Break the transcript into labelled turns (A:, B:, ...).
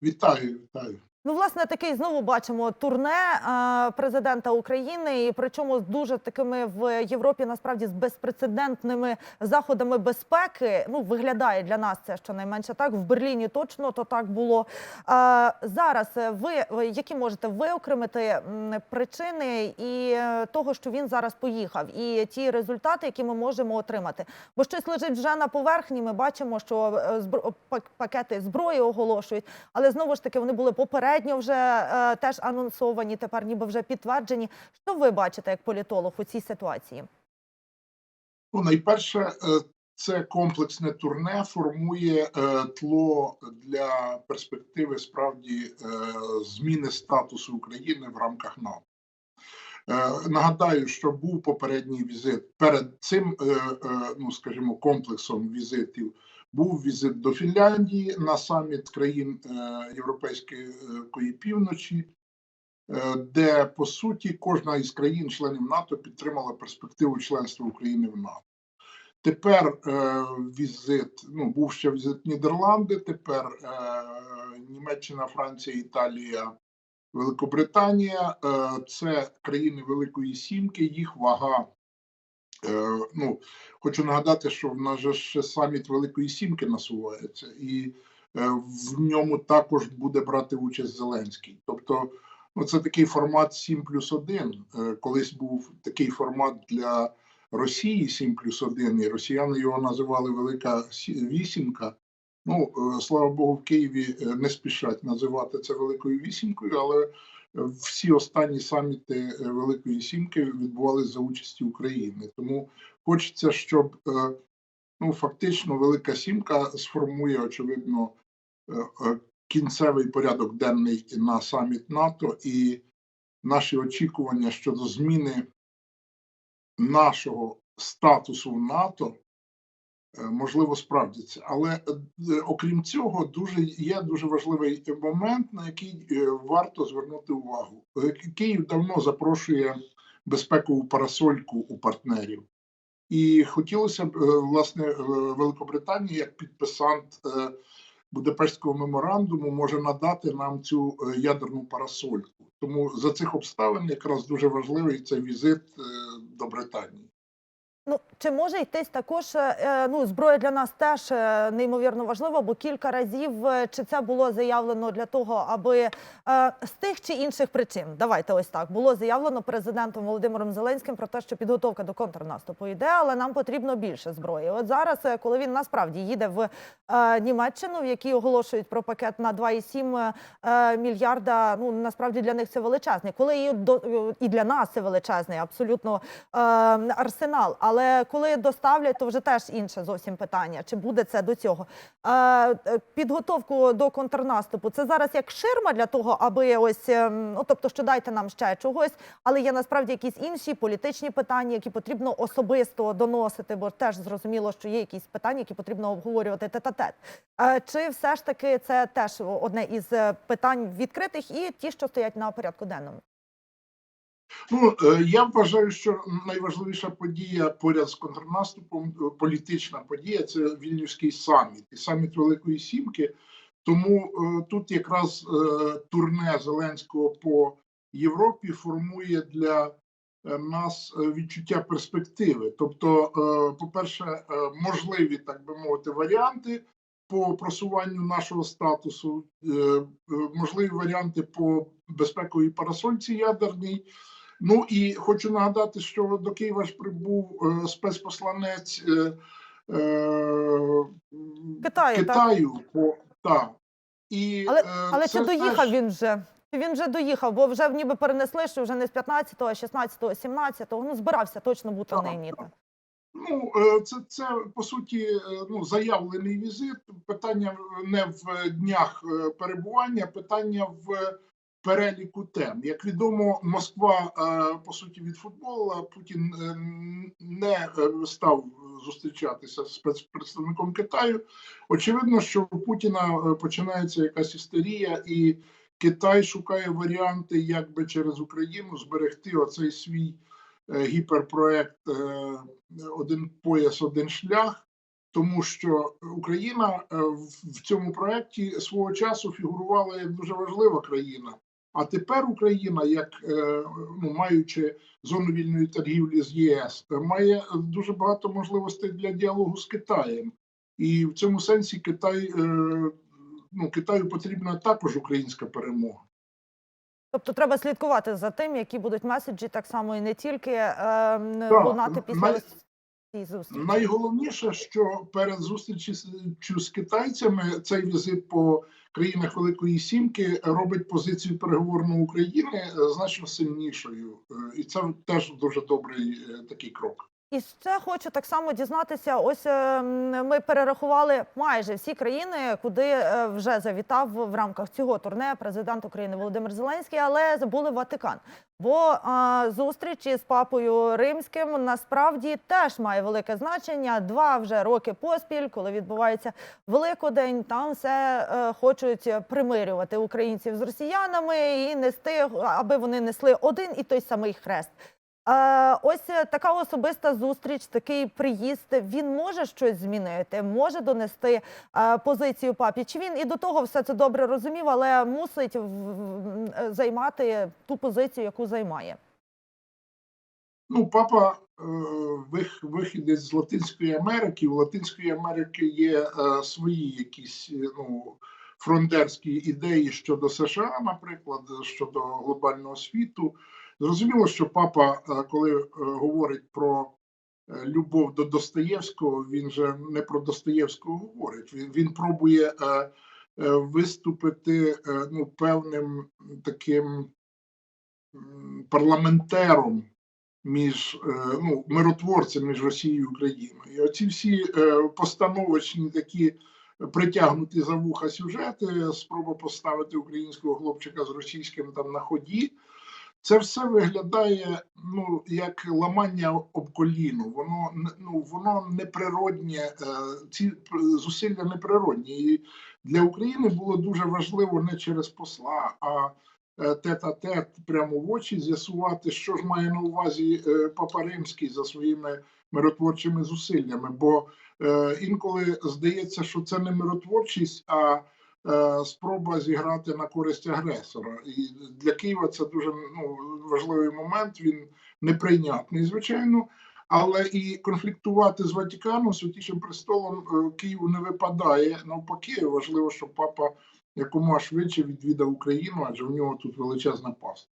A: Vitória, Vitória.
B: Ну, власне, такий знову бачимо турне президента України, і причому з дуже такими в Європі насправді з безпрецедентними заходами безпеки. Ну, виглядає для нас це щонайменше так. В Берліні точно то так було. Зараз ви які можете виокремити причини і е, того, що він зараз поїхав, і ті результати, які ми можемо отримати. Бо щось лежить вже на поверхні. Ми бачимо, що е, пакети зброї оголошують, але знову ж таки вони були попередньо вже е, теж анонсовані, тепер ніби вже підтверджені. Що ви бачите як політолог у цій ситуації?
A: Ну, найперше, е, це комплексне турне формує е, тло для перспективи справді е, зміни статусу України в рамках НАТО. Е, Нагадаю, що був попередній візит перед цим, е, е, ну скажімо, комплексом візитів. Був візит до Фінляндії на саміт країн е, Європейської півночі, е, де по суті кожна із країн-членів НАТО підтримала перспективу членства України в НАТО. Тепер е, візит, ну був ще візит Нідерланди, тепер е, Німеччина, Франція, Італія, Великобританія. Е, це країни Великої Сімки, їх вага. Е, ну, хочу нагадати, що в нас же ще саміт Великої Сімки насувається, і е, в ньому також буде брати участь Зеленський. Тобто, ну, це такий формат 7 плюс 1. Е, колись був такий формат для Росії 7 плюс 1, і росіяни його називали Велика Вісімка. Ну, слава Богу, в Києві не спішать називати це Великою Вісімкою, але всі останні саміти е, Великої Сімки відбувалися за участі України. Тому хочеться, щоб е, ну, фактично Велика Сімка сформує, очевидно, е, кінцевий порядок денний на саміт НАТО і наші очікування щодо зміни нашого статусу в НАТО можливо справдяться. Але е, окрім цього, дуже є дуже важливий момент, на який е, варто звернути увагу. Е, Київ давно запрошує безпекову парасольку у партнерів. І хотілося б, е, власне, е, Великобританії як підписант е, Будапештського меморандуму може надати нам цю е, ядерну парасольку. Тому за цих обставин якраз дуже важливий цей візит е, до Британії.
B: Ну чи може йтись також е, ну зброя для нас теж е, неймовірно важлива, бо кілька разів е, чи це було заявлено для того, аби е, з тих чи інших причин, давайте ось так було заявлено президентом Володимиром Зеленським про те, що підготовка до контрнаступу йде, але нам потрібно більше зброї. От зараз, е, коли він насправді їде в е, Німеччину, в якій оголошують про пакет на 2,7 е, мільярда. Ну насправді для них це величезний. Коли і до і для нас це величезний, абсолютно е, арсенал. Але коли доставлять, то вже теж інше зовсім питання. Чи буде це до цього? Е, е, підготовку до контрнаступу це зараз як ширма для того, аби ось ем, ну тобто, що дайте нам ще чогось, але є насправді якісь інші політичні питання, які потрібно особисто доносити, бо теж зрозуміло, що є якісь питання, які потрібно обговорювати тет-а-тет. Е, Чи все ж таки це теж одне із е, питань відкритих і ті, що стоять на порядку денному?
A: Ну е, я вважаю, що найважливіша подія поряд з контрнаступом, е, політична подія це Вільнюський саміт і саміт Великої Сімки. Тому е, тут якраз турне Зеленського по Європі формує для нас відчуття перспективи. Тобто, по-перше, можливі, так би мовити, варіанти по просуванню нашого статусу, можливі варіанти по безпековій парасольці ядерній. Ну і хочу нагадати, що до Києва ж прибув е, спецпосланець е, е,
B: Китаю, так?
A: По та. І,
B: Але, але
A: це
B: чи доїхав
A: теж-
B: він вже? Він вже доїхав, бо вже ніби перенесли, що вже не з 15-го, а 16-го, 17-го. Ну, збирався точно бути
A: Так,
B: нині.
A: так. Ну, це, це по суті ну, заявлений візит. Питання не в днях перебування, питання в переліку тем. Як відомо, Москва е, по суті відфутболила. Путін е, не е, став зустрічатися з спецпредставником Китаю. Очевидно, що у Путіна починається якась істерія, і Китай шукає варіанти, як би через Україну зберегти оцей свій гіперпроект один пояс, один шлях. тому що Україна в цьому проєкті свого часу фігурувала як дуже важлива країна. А тепер Україна, як е, ну, маючи зону вільної торгівлі з ЄС, має дуже багато можливостей для діалогу з Китаєм. І в цьому сенсі Китай, е, ну, Китаю потрібна також українська перемога.
B: Тобто треба слідкувати за тим, які будуть меседжі, так само і не тільки е, лунати після
A: най-
B: цієї зустрічі.
A: Найголовніше, що перед зустрічю з китайцями цей візит по країнах Великої Сімки робить позицію переговорну України е, значно сильнішою, Е, і це теж дуже добрий е, такий крок.
B: І ще хочу так само дізнатися. Ось е, ми перерахували майже всі країни, куди е, вже завітав в рамках цього турне президент України Володимир Зеленський, але забули Ватикан. Бо е, зустріч із папою римським насправді теж має велике значення. Два вже роки поспіль, коли відбувається Великодень, там все хочуть примирювати українців з росіянами і нести, аби вони несли один і той самий хрест. Е, ось е, така особиста зустріч, такий приїзд. Він може щось змінити, може донести е, позицію папі. Чи він і до того все це добре розумів, але мусить займати ту позицію, яку займає.
A: Ну, папа е, вих, вихідець з Латинської Америки. У Латинської Америки є свої якісь ну, фронтерські ідеї щодо США, наприклад, щодо глобального світу. Зрозуміло, що папа, е, коли е, говорить про е, любов до Достоєвського, він же не про Достоєвського говорить. Він, він пробує виступити ну, певним таким парламентером між ну, миротворцем між Росією і Україною. І оці всі постановочні такі притягнуті за вуха сюжети, спроба поставити українського хлопчика з російським там на ході. Це все виглядає ну як ламання об коліно. Воно ну воно неприроднє, е, ці зусилля неприродні. І для України було дуже важливо не через посла, а е, тет-а-тет прямо в очі з'ясувати, що ж має на увазі е, Папа Римський за своїми миротворчими зусиллями. Бо е, інколи здається, що це не миротворчість, а спроба зіграти на користь агресора. І для Києва це дуже ну, важливий момент. Він неприйнятний, звичайно. Але і конфліктувати з Ватиканом Святішим престолом е, Києву не випадає. Навпаки, важливо, щоб папа якомога швидше відвідав Україну, адже в нього тут величезна паста.